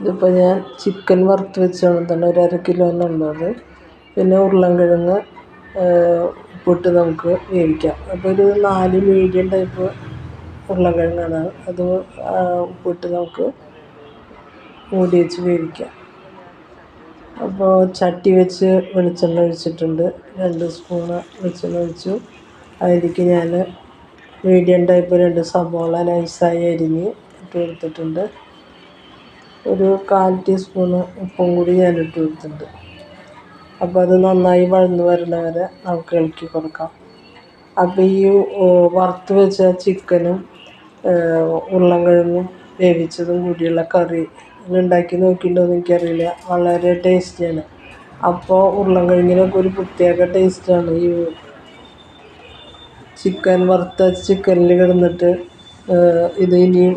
ഇതിപ്പോൾ ഞാൻ ചിക്കൻ വറുത്ത് വെച്ചാണ് തന്നെ ഒരു അര കിലോന്നുള്ളത് പിന്നെ ഉരുളൻകിഴങ്ങ് ഉപ്പിട്ട് നമുക്ക് വേവിക്കാം. അപ്പോൾ ഒരു നാല് മീഡിയം ടൈപ്പ് ഉരുളൻകിഴങ്ങാണ്. അത് ഉപ്പിട്ട് നമുക്ക് മൂടി വെച്ച് വേവിക്കാം. അപ്പോൾ ചട്ടി വെച്ച് വെളിച്ചെണ്ണ ഒഴിച്ചിട്ടുണ്ട്. രണ്ട് സ്പൂണ് വെളിച്ചെണ്ണ ഒഴിച്ചു. അതിലേക്ക് ഞാൻ മീഡിയം ടൈപ്പ് രണ്ട് സബോള നൈസായി അരിഞ്ഞ് ഇട്ട് കൊടുത്തിട്ടുണ്ട്. ഒരു കാൽ ടീസ്പൂണ് ഉപ്പും കൂടി ഞാൻ ഇട്ട് കൊടുത്തിട്ടുണ്ട്. അപ്പോൾ അത് നന്നായി വഴന്ന് വരണ വരെ നമുക്ക് ഇളക്കി കൊടുക്കാം. അപ്പോൾ ഈ വറുത്ത് വെച്ച ചിക്കനും ഉരുളൻകിഴങ്ങും വേവിച്ചതും കൂടിയുള്ള കറി ഉണ്ടാക്കി നോക്കിയിട്ടുണ്ടോയെന്ന് എനിക്കറിയില്ല. വളരെ ടേസ്റ്റിയാണ്. അപ്പോൾ ഉരുളൻകിഴങ്ങിനൊക്കെ ഒരു പ്രത്യേക ടേസ്റ്റാണ്. ഈ ചിക്കൻ വറുത്ത ചിക്കനിൽ കിടന്നിട്ട് ഇത് ഇനിയും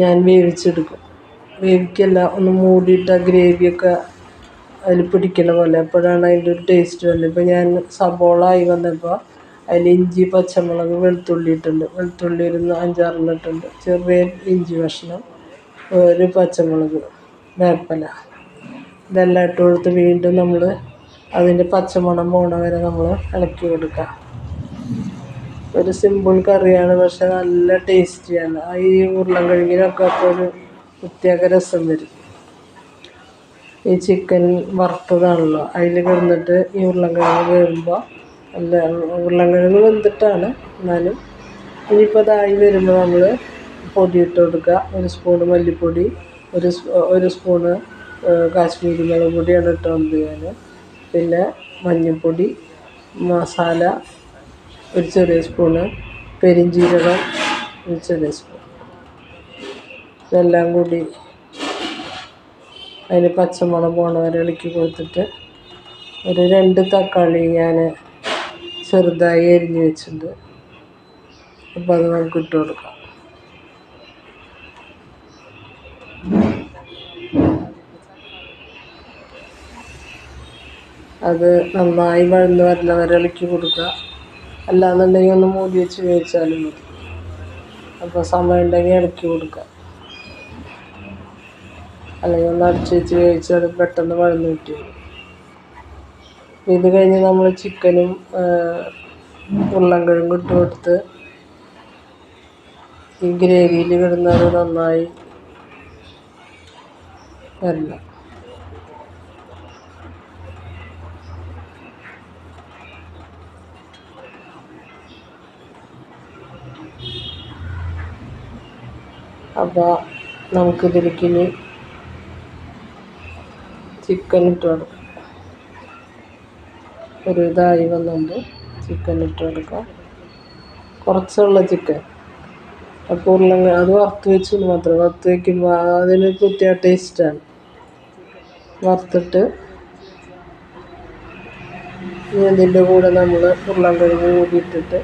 ഞാൻ വേവിച്ചെടുക്കും. വേവിക്കല്ല ഒന്ന് മൂടിയിട്ട് ആ ഗ്രേവിയൊക്കെ അതിൽ പിടിക്കണ പോലെ. അപ്പോഴാണ് അതിന്റെ ഒരു ടേസ്റ്റ് വരുന്നത്. ഇപ്പോൾ ഞാൻ സബോള ആയി വന്നപ്പോൾ അതിൽ ഇഞ്ചി പച്ചമുളക് വെളുത്തുള്ളി ഇട്ടുണ്ട് വെളുത്തുള്ളി ഒരു അഞ്ചാറെണ്ണം ഇട്ടുണ്ട്. ചെറിയ ഇഞ്ചി കഷ്ണം ഒരു പച്ചമുളക് വേപ്പല. ഇതെല്ലാം ഇട്ട് കൊടുത്ത് വീണ്ടും നമ്മൾ അതിന്റെ പച്ചമണം പോണ വരെ നമ്മൾ ഇളക്കി കൊടുക്കുക. ഒരു സിമ്പിൾ കറിയാണ് പക്ഷെ നല്ല ടേസ്റ്റിയാണ് ഈ ഉരുളൻകിഴങ്ങിനൊക്കെ അപ്പോൾ ഒരു പ്രത്യേക രസം വരും. ഈ ചിക്കൻ വറുത്തതാണല്ലോ. അതിൽ കിടന്നിട്ട് ഈ ഉരുളൻകിഴങ്ങ് വേകുമ്പോൾ അല്ല ഉരുളൻകിഴങ്ങ് വെന്തിട്ടാണ് എന്നാലും ഇനിയിപ്പോൾ അതായി വരുമ്പോൾ നമ്മൾ പൊടി ഇട്ട് കൊടുക്കുക. ഒരു സ്പൂൺ മല്ലിപ്പൊടി ഒരു ഒരു സ്പൂണ് കാശ്മീരി മുളക് പൊടിയാണ് ഇട്ടുകൊണ്ട് ഞാൻ പിന്നെ മഞ്ഞൾപ്പൊടി മസാല ഒരു ചെറിയ സ്പൂണ് പെരിഞ്ചീരകം ഒരു ചെറിയ സ്പൂൺ ഇതെല്ലാം കൂടി അതിന് പച്ചമുളക് പോണ വരെ ഇളക്കി കൊടുത്തിട്ട് ഒരു രണ്ട് തക്കാളി ഞാൻ ചെറുതായി എരിഞ്ഞ് വെച്ചിട്ടുണ്ട്. അപ്പോൾ അത് നമുക്ക് ഇട്ട് കൊടുക്കാം. അത് നന്നായി വഴന്ന് വരുന്ന വരെ ഇളക്കി കൊടുക്കുക. അല്ലാന്നുണ്ടെങ്കിൽ ഒന്ന് മൂടി വെച്ച് വേവിച്ചാലും മതി. അപ്പോൾ സമയം ഉണ്ടെങ്കിൽ ഇളക്കി കൊടുക്കുക. അല്ലെങ്കിൽ ഒന്ന് അടച്ച് വെച്ച് വേവിച്ചാൽ പെട്ടെന്ന് വഴന്ന് കിട്ടും. ഇത് കഴിഞ്ഞ് നമ്മൾ ചിക്കനും ഉരുളൻകിഴങ്ങും ഇട്ട് കൊടുത്ത് ഈ ഗ്രേവിയിൽ കിടന്നത് നന്നായി വരണം അപ്പോൾ നമുക്കിതിലേക്ക് ഇനി ചിക്കൻ ഇട്ട് കൊടുക്കാം ഒരു ഇതായി വന്നുണ്ട് ചിക്കൻ ഇട്ട് കൊടുക്കാം കുറച്ചുള്ള ചിക്കൻ അപ്പോൾ ഉരുളങ്ങ അത് വറുത്ത് വെച്ചു മാത്രം. വറുത്ത് വയ്ക്കുമ്പോൾ അതിന് പ്രത്യേക ടേസ്റ്റാണ് വറുത്തിട്ട് ഇതിന്റെ കൂടെ നമ്മൾ ഉരുളൻകിഴങ്ങ് കൂടി ഇട്ടിട്ട്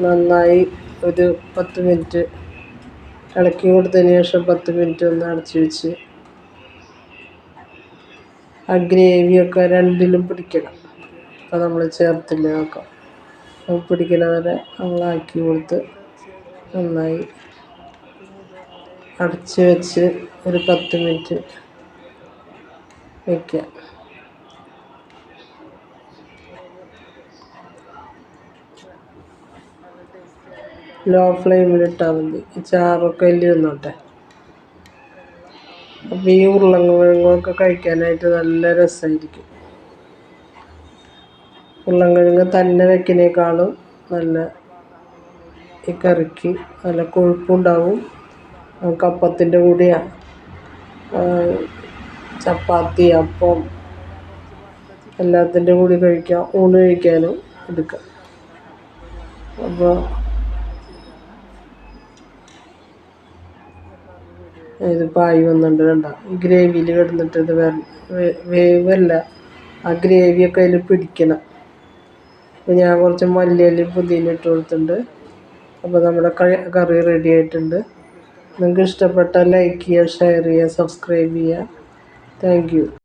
നന്നായി ഒരു പത്ത് മിനിറ്റ് ഇളക്കി കൊടുത്തതിന് ശേഷം പത്ത് മിനിറ്റ് ഒന്ന് അടച്ച് വെച്ച് ആ ഗ്രേവിയൊക്കെ രണ്ടിലും പിടിക്കണം. അപ്പോൾ നമ്മൾ ചേർത്തില്ല നോക്കാം പിടിക്കണ വരെ നമ്മളാക്കി കൊടുത്ത് നന്നായി അടച്ച് വെച്ച് ഒരു പത്ത് മിനിറ്റ് വയ്ക്കുക ലോ ഫ്ലെയിമിലിട്ടാൽ മതി. ചാറൊക്കെ അതിൽ നിന്നോട്ടെ അപ്പോൾ ഈ ഉരുളൻകിഴങ്ങൊക്കെ കഴിക്കാനായിട്ട് നല്ല രസമായിരിക്കും ഉരുളൻകിഴങ്ങ് തന്നെ വെക്കുന്നേക്കാളും നല്ല ഈ കറിക്ക് നല്ല കൊഴുപ്പുണ്ടാവും. കപ്പത്തിന്റെ കൂടെയാണ് ചപ്പാത്തി അപ്പം എല്ലാത്തിന്റെ കൂടി കഴിക്കാം. ഊണ് കഴിക്കാനും എടുക്കാം. അപ്പോൾ ഇത് പായി വന്നിട്ടുണ്ട് കണ്ട? ഈ ഗ്രേവിയിൽ കിടന്നിട്ട് ഇത് വേവല്ല. ആ ഗ്രേവിയൊക്കെ അതിൽ പിടിക്കണം. അപ്പോൾ ഞാൻ കുറച്ച് മല്ലിയിൽ പുതിന ഇട്ട് കൊടുത്തിട്ടുണ്ട്. അപ്പോൾ നമ്മുടെ കറി റെഡി ആയിട്ടുണ്ട്. നിങ്ങൾക്ക് ഇഷ്ടപ്പെട്ടാൽ ലൈക്ക് ചെയ്യുക ഷെയർ ചെയ്യുക സബ്സ്ക്രൈബ് ചെയ്യുക. താങ്ക്